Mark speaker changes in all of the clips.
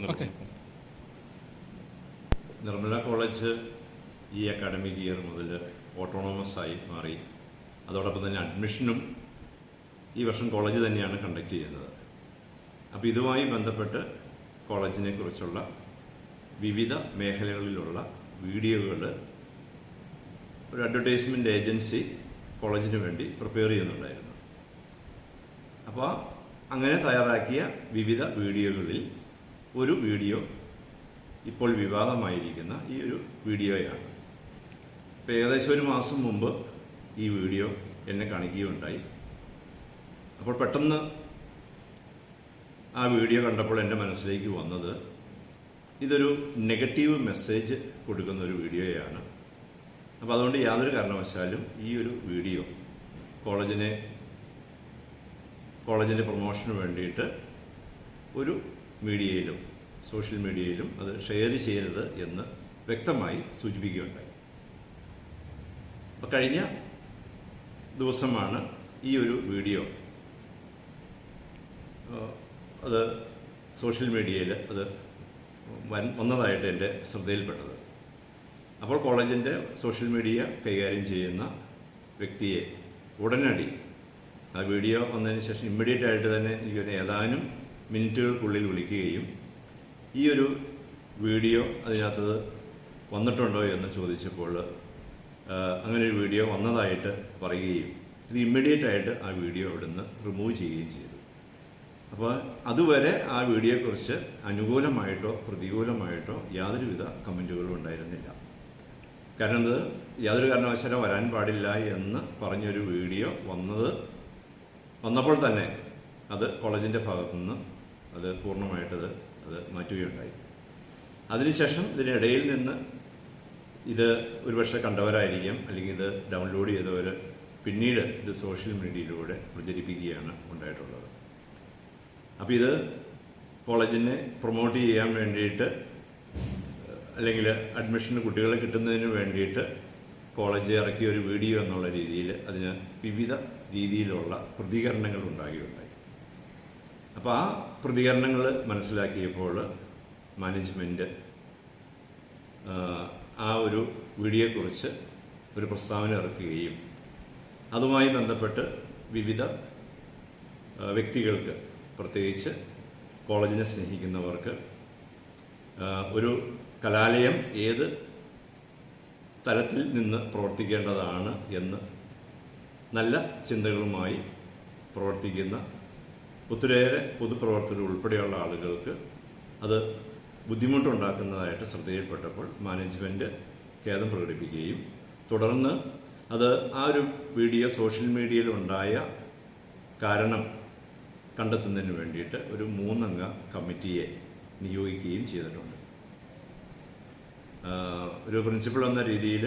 Speaker 1: Okay.
Speaker 2: Nirmala college ഈ academic year മുതൽ autonomous ആയി മാറി. അതോടൊപ്പം തന്നെ അഡ്മിഷനും ഈ വർഷം കോളേജ് തന്നെയാണ് കണ്ടക്ട് ചെയ്യുന്നത്. അപ്പോൾ ഇതുമായി ബന്ധപ്പെട്ട് കോളേജിനെ കുറിച്ചുള്ള വിവിധ മേഖലകളിലുള്ള വീഡിയോകൾ ഒരു അഡ്വർടൈസ്മെന്റ് ഏജൻസി കോളേജിന് വേണ്ടി പ്രിപ്പയർ ചെയ്യുന്നുണ്ടായിരുന്നു. അപ്പോൾ അങ്ങനെ തയ്യാറാക്കിയ വിവിധ വീഡിയോകളിൽ ഒരു വീഡിയോ ഇപ്പോൾ വിവാദമായിരിക്കുന്ന ഈ ഒരു വീഡിയോയാണ്. ഇപ്പോൾ ഏകദേശം ഒരു മാസം മുമ്പ് ഈ വീഡിയോ എന്നെ കാണിക്കുകയുണ്ടായി. അപ്പോൾ പെട്ടെന്ന് ആ വീഡിയോ കണ്ടപ്പോൾ എന്റെ മനസ്സിലേക്ക് വന്നത് ഇതൊരു നെഗറ്റീവ് മെസ്സേജ് കൊടുക്കുന്ന ഒരു വീഡിയോയാണ്. അപ്പോൾ അതുകൊണ്ട് യാതൊരു കാരണവശാലും ഈ ഒരു വീഡിയോ കോളേജിനെ കോളേജിന്റെ പ്രൊമോഷന് വേണ്ടിയിട്ട് ഒരു മീഡിയയിലും സോഷ്യൽ മീഡിയയിലും അത് ഷെയർ ചെയ്യരുത് എന്ന് വ്യക്തമായി സൂചിപ്പിക്കുകയുണ്ടായി. അപ്പം കഴിഞ്ഞ ദിവസമാണ് ഈ ഒരു വീഡിയോ. അത് സോഷ്യൽ മീഡിയയിൽ അത് വൻ വന്നതായിട്ട് എന്റെ ശ്രദ്ധയിൽപ്പെട്ടത്. അപ്പോൾ കോളേജിന്റെ സോഷ്യൽ മീഡിയ കൈകാര്യം ചെയ്യുന്ന വ്യക്തിയെ ഉടനടി ആ വീഡിയോ വന്നതിന് ശേഷം ഇമ്മീഡിയറ്റ് ആയിട്ട് തന്നെ എനിക്കൊരു ഏതാനും മിനിറ്റുകൾക്കുള്ളിൽ വിളിക്കുകയും ഈ ഒരു വീഡിയോ അതിനകത്തത് വന്നിട്ടുണ്ടോ എന്ന് ചോദിച്ചപ്പോൾ അങ്ങനെ ഒരു വീഡിയോ വന്നതായിട്ട് പറയുകയും ഇത് ഇമ്മീഡിയറ്റ് ആയിട്ട് ആ വീഡിയോ അവിടുന്ന് റിമൂവ് ചെയ്യുകയും ചെയ്തു. അപ്പോൾ അതുവരെ ആ വീഡിയോയെക്കുറിച്ച് അനുകൂലമായിട്ടോ പ്രതികൂലമായിട്ടോ യാതൊരുവിധ കമന്റുകളും ഉണ്ടായിരുന്നില്ല. കാരണം ഇത് യാതൊരു കാരണവശാലും വരാൻ പാടില്ല എന്ന് പറഞ്ഞൊരു വീഡിയോ വന്നത് വന്നപ്പോൾ തന്നെ അത് കോളേജിന്റെ ഭാഗത്തുനിന്ന് അത് പൂർണമായിട്ടത് അത് മാറ്റുകയുണ്ടായി. അതിനുശേഷം ഇതിനിടയിൽ നിന്ന് ഇത് ഒരുപക്ഷെ കണ്ടവരായിരിക്കാം അല്ലെങ്കിൽ ഇത് ഡൗൺലോഡ് ചെയ്തവർ പിന്നീട് ഇത് സോഷ്യൽ മീഡിയയിലൂടെ പ്രചരിപ്പിക്കുകയാണ് ഉണ്ടായിട്ടുള്ളത്. അപ്പോൾ ഇത് കോളേജിനെ പ്രൊമോട്ട് ചെയ്യാൻ വേണ്ടിയിട്ട് അല്ലെങ്കിൽ അഡ്മിഷന് കുട്ടികളെ കിട്ടുന്നതിന് വേണ്ടിയിട്ട് കോളേജ് ഇറക്കിയ ഒരു വീഡിയോ എന്നുള്ള രീതിയിൽ അതിന് വിവിധ രീതിയിലുള്ള പ്രതികരണങ്ങൾ ഉണ്ടാകുകയുണ്ടായി. അപ്പോൾ ആ പ്രതികരണങ്ങൾ മനസ്സിലാക്കിയപ്പോൾ മാനേജ്മെന്റ് ആ ഒരു വീഡിയോയെക്കുറിച്ച് ഒരു പ്രസ്താവന ഇറക്കുകയും അതുമായി ബന്ധപ്പെട്ട് വിവിധ വ്യക്തികൾക്ക് പ്രത്യേകിച്ച് കോളേജിനെ സ്നേഹിക്കുന്നവർക്ക് ഒരു കലാലയം ഏത് തലത്തിൽ നിന്ന് പ്രവർത്തിക്കേണ്ടതാണ് എന്ന് നല്ല ചിന്തകളുമായി പ്രവർത്തിക്കുന്ന ഒത്തിരിയേറെ പൊതുപ്രവർത്തകർ ഉൾപ്പെടെയുള്ള ആളുകൾക്ക് അത് ബുദ്ധിമുട്ടുണ്ടാക്കുന്നതായിട്ട് ശ്രദ്ധയിൽപ്പെട്ടപ്പോൾ മാനേജ്മെന്റ് ഖേദം പ്രകടിപ്പിക്കുകയും തുടർന്ന് അത് ആ ഒരു വീഡിയോ സോഷ്യൽ മീഡിയയിൽ ഉണ്ടായ കാരണം കണ്ടെത്തുന്നതിന് വേണ്ടിയിട്ട് ഒരു മൂന്നംഗ കമ്മിറ്റിയെ നിയോഗിക്കുകയും ചെയ്തിട്ടുണ്ട്. ഒരു പ്രിൻസിപ്പൾ എന്ന രീതിയിൽ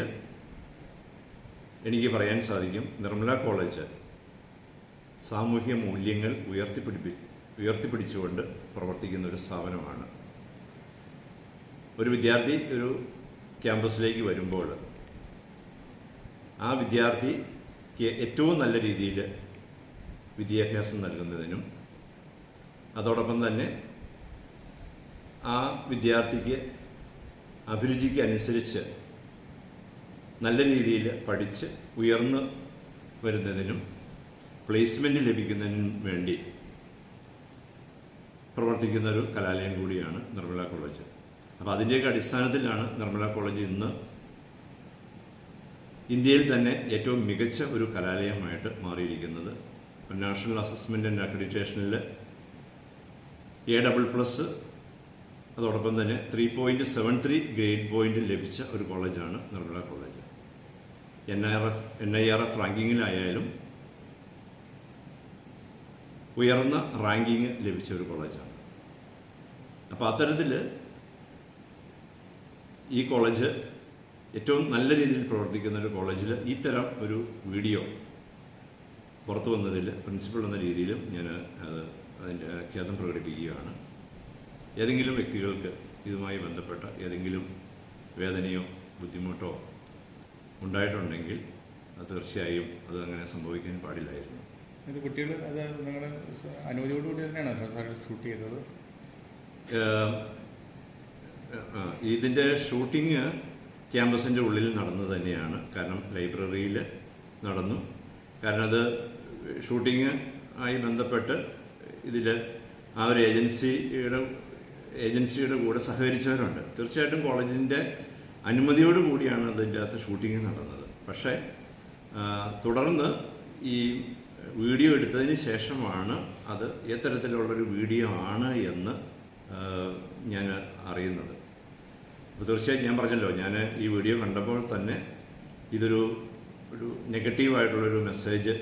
Speaker 2: എനിക്ക് പറയാൻ സാധിക്കും നിർമ്മല കോളേജ് സാമൂഹ്യ മൂല്യങ്ങൾ ഉയർത്തിപ്പിടിപ്പി ഉയർത്തിപ്പിടിച്ചുകൊണ്ട് പ്രവർത്തിക്കുന്ന ഒരു സ്ഥാപനമാണ്. ഒരു വിദ്യാർത്ഥി ഒരു ക്യാമ്പസിലേക്ക് വരുമ്പോൾ ആ വിദ്യാർത്ഥിക്ക് ഏറ്റവും നല്ല രീതിയിൽ വിദ്യാഭ്യാസം നൽകുന്നതിനും അതോടൊപ്പം തന്നെ ആ വിദ്യാർത്ഥിക്ക് അഭിരുചിക്ക് അനുസരിച്ച് നല്ല രീതിയിൽ പഠിച്ച് ഉയർന്നു വരുന്നതിനും പ്ലേസ്മെന്റ് ലഭിക്കുന്നതിന് വേണ്ടി പ്രവർത്തിക്കുന്ന ഒരു കലാലയം കൂടിയാണ് നിർമ്മല കോളേജ്. അപ്പോൾ അതിന്റെയൊക്കെ അടിസ്ഥാനത്തിലാണ് നിർമ്മല കോളേജ് ഇന്ന് ഇന്ത്യയിൽ തന്നെ ഏറ്റവും മികച്ച ഒരു കലാലയമായിട്ട് മാറിയിരിക്കുന്നത്. നാഷണൽ അസസ്മെന്റ് ആൻഡ് അക്രഡിറ്റേഷനിൽ എ ഡബിൾ പ്ലസ് അതോടൊപ്പം തന്നെ three point seven three grade point ലഭിച്ച ഒരു കോളേജാണ് Nirmala college. N I R F N I R F റാങ്കിങ്ങിലായാലും ഉയർന്ന റാങ്കിങ് ലഭിച്ച ഒരു കോളേജാണ്. അപ്പോൾ അത്തരത്തിൽ ഈ കോളേജ് ഏറ്റവും നല്ല രീതിയിൽ പ്രവർത്തിക്കുന്ന ഒരു കോളേജിൽ ഇത്തരം ഒരു വീഡിയോ പുറത്തു വന്നതിൽ പ്രിൻസിപ്പൾ എന്ന രീതിയിലും ഞാൻ അത് അതിന്റെ ഖേദം പ്രകടിപ്പിക്കുകയാണ്. ഏതെങ്കിലും വ്യക്തികൾക്ക് ഇതുമായി ബന്ധപ്പെട്ട ഏതെങ്കിലും വേദനയോ ബുദ്ധിമുട്ടോ ഉണ്ടായിട്ടുണ്ടെങ്കിൽ തീർച്ചയായും അത് അങ്ങനെ സംഭവിക്കാൻ പാടില്ലായിരുന്നു.
Speaker 1: ഇത് കുട്ടികൾ അത് നിങ്ങളുടെ അനുമതിയോടുകൂടി തന്നെയാണ് ഷൂട്ട് ചെയ്തത്?
Speaker 2: ഇതിന്റെ ഷൂട്ടിങ് ക്യാമ്പസിന്റെ ഉള്ളിൽ നടന്നു തന്നെയാണ്. കാരണം ലൈബ്രറിയിൽ നടന്നു. കാരണം അത് ഷൂട്ടിങ് ആയി ബന്ധപ്പെട്ട് ഇതിൽ ആ ഒരു ഏജൻസിയുടെ ഏജൻസിയുടെ കൂടെ സഹകരിച്ചവരുണ്ട്. തീർച്ചയായിട്ടും കോളേജിന്റെ അനുമതിയോട് കൂടിയാണ് അതിന്റെ അകത്ത് ഷൂട്ടിങ് നടന്നത്. പക്ഷേ തുടർന്ന് ഈ വീഡിയോ എടുത്തതിന് ശേഷമാണ് അത് എത്തരത്തിലുള്ളൊരു വീഡിയോ ആണ് എന്ന് ഞാൻ അറിയുന്നത്. അപ്പോൾ തീർച്ചയായും ഞാൻ പറഞ്ഞല്ലോ ഞാൻ ഈ വീഡിയോ കണ്ടപ്പോൾ തന്നെ ഇതൊരു ഒരു നെഗറ്റീവായിട്ടുള്ളൊരു മെസ്സേജ്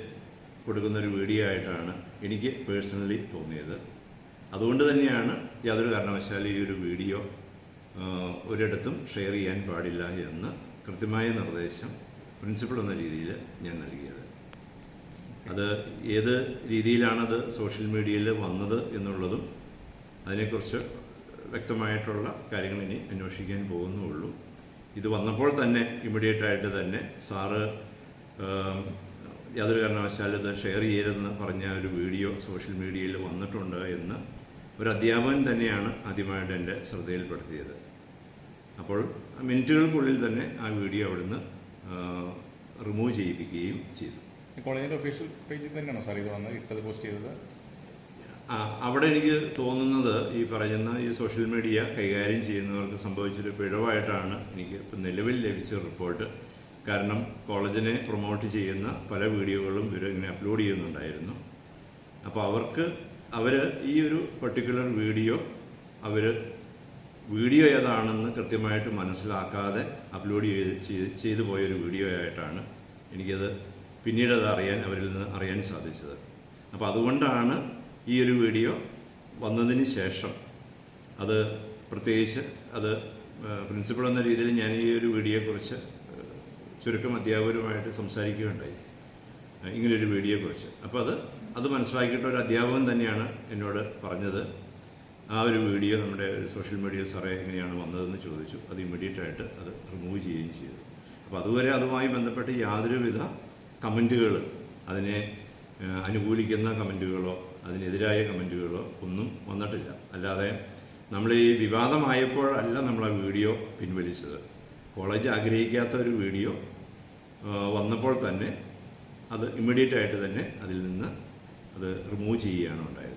Speaker 2: കൊടുക്കുന്നൊരു വീഡിയോ ആയിട്ടാണ് എനിക്ക് പേഴ്സണലി തോന്നിയത്. അതുകൊണ്ട് തന്നെയാണ് യാതൊരു കാരണവശാലും ഈ ഒരു വീഡിയോ ഒരിടത്തും ഷെയർ ചെയ്യാൻ പാടില്ല എന്ന് കൃത്യമായ നിർദ്ദേശം പ്രിൻസിപ്പൾ എന്ന രീതിയിൽ ഞാൻ നൽകിയത്. അത് ഏത് രീതിയിലാണത് സോഷ്യൽ മീഡിയയിൽ വന്നത് എന്നുള്ളതും അതിനെക്കുറിച്ച് വ്യക്തമായിട്ടുള്ള കാര്യങ്ങൾ ഇനി അന്വേഷിക്കാൻ പോകുന്നുള്ളൂ. ഇത് വന്നപ്പോൾ തന്നെ ഇമ്മീഡിയറ്റ് ആയിട്ട് തന്നെ സാറ് യാതൊരു കാരണവശാലും ഇത് ഷെയർ ചെയ്യരുതെന്ന് പറഞ്ഞ ഒരു വീഡിയോ സോഷ്യൽ മീഡിയയിൽ വന്നിട്ടുണ്ട് എന്ന് ഒരു അധ്യാപകൻ തന്നെയാണ് ആദ്യമായിട്ട് എന്റെ ശ്രദ്ധയിൽപ്പെടുത്തിയത്. അപ്പോൾ മിനിറ്റുകൾക്കുള്ളിൽ തന്നെ ആ വീഡിയോ അവിടുന്ന് റിമൂവ് ചെയ്യിപ്പിക്കുകയും ചെയ്തു.
Speaker 1: ഈ കോളേജിന്റെ ഒഫീഷ്യൽ പേജിൽ തന്നെയാണോ സാർ ഇത് വന്ന് ഇട്ടത് പോസ്റ്റ് ചെയ്തത്?
Speaker 2: അവിടെ എനിക്ക് തോന്നുന്നത് ഈ പറയുന്ന ഈ സോഷ്യൽ മീഡിയ കൈകാര്യം ചെയ്യുന്നവർക്ക് സംഭവിച്ചൊരു പിഴവായിട്ടാണ് എനിക്ക് ഇപ്പം നിലവിൽ ലഭിച്ച റിപ്പോർട്ട് കാരണം കോളേജിനെ പ്രൊമോട്ട് ചെയ്യുന്ന പല വീഡിയോകളും ഇവർ ഇങ്ങനെ അപ്ലോഡ് ചെയ്യുന്നുണ്ടായിരുന്നു. അപ്പോൾ അവർക്ക് അവർ ഈ ഒരു പർട്ടിക്കുലർ വീഡിയോ അവർ വീഡിയോ ഏതാണെന്ന് കൃത്യമായിട്ട് മനസ്സിലാക്കാതെ അപ്ലോഡ് ചെയ്ത് ചെയ്തു പോയൊരു വീഡിയോ ആയിട്ടാണ് എനിക്കത് പിന്നീട് അത് അറിയാൻ അവരിൽ നിന്ന് അറിയാൻ സാധിച്ചത്. അപ്പോൾ അതുകൊണ്ടാണ് ഈ ഒരു വീഡിയോ വന്നതിന് ശേഷം അത് പ്രത്യേകിച്ച് അത് പ്രിൻസിപ്പൾ എന്ന രീതിയിൽ ഞാൻ ഈ ഒരു വീഡിയോയെക്കുറിച്ച് ചുരുക്കം അധ്യാപകരുമായിട്ട് സംസാരിക്കുകയുണ്ടായി. ഇങ്ങനൊരു വീഡിയോയെക്കുറിച്ച് അപ്പോൾ അത് അത് മനസ്സിലാക്കിയിട്ട് ഒരു അധ്യാപകൻ തന്നെയാണ് എന്നോട് പറഞ്ഞത്. ആ ഒരു വീഡിയോ നമ്മുടെ സോഷ്യൽ മീഡിയയിൽ സാറേ എങ്ങനെയാണ് വന്നതെന്ന് ചോദിച്ചു. അത് ഇമ്മീഡിയറ്റ് ആയിട്ട് അത് റിമൂവ് ചെയ്യുകയും ചെയ്തു. അപ്പോൾ അതുവരെ അതുമായി ബന്ധപ്പെട്ട് യാതൊരുവിധ കമന്റുകൾ അതിനെ അനുകൂലിക്കുന്ന കമന്റുകളോ അതിനെതിരായ കമന്റുകളോ ഒന്നും വന്നിട്ടില്ല. അല്ലാതെ നമ്മൾ ഈ വിവാദമായപ്പോഴല്ല നമ്മൾ ആ വീഡിയോ പിൻവലിച്ചത്. കോളേജ് ആഗ്രഹിക്കാത്ത ഒരു വീഡിയോ വന്നപ്പോൾ തന്നെ അത് ഇമ്മീഡിയറ്റ് ആയിട്ട് തന്നെ അതിൽ നിന്ന് അത് റിമൂവ് ചെയ്യുകയാണ് ഉണ്ടായത്.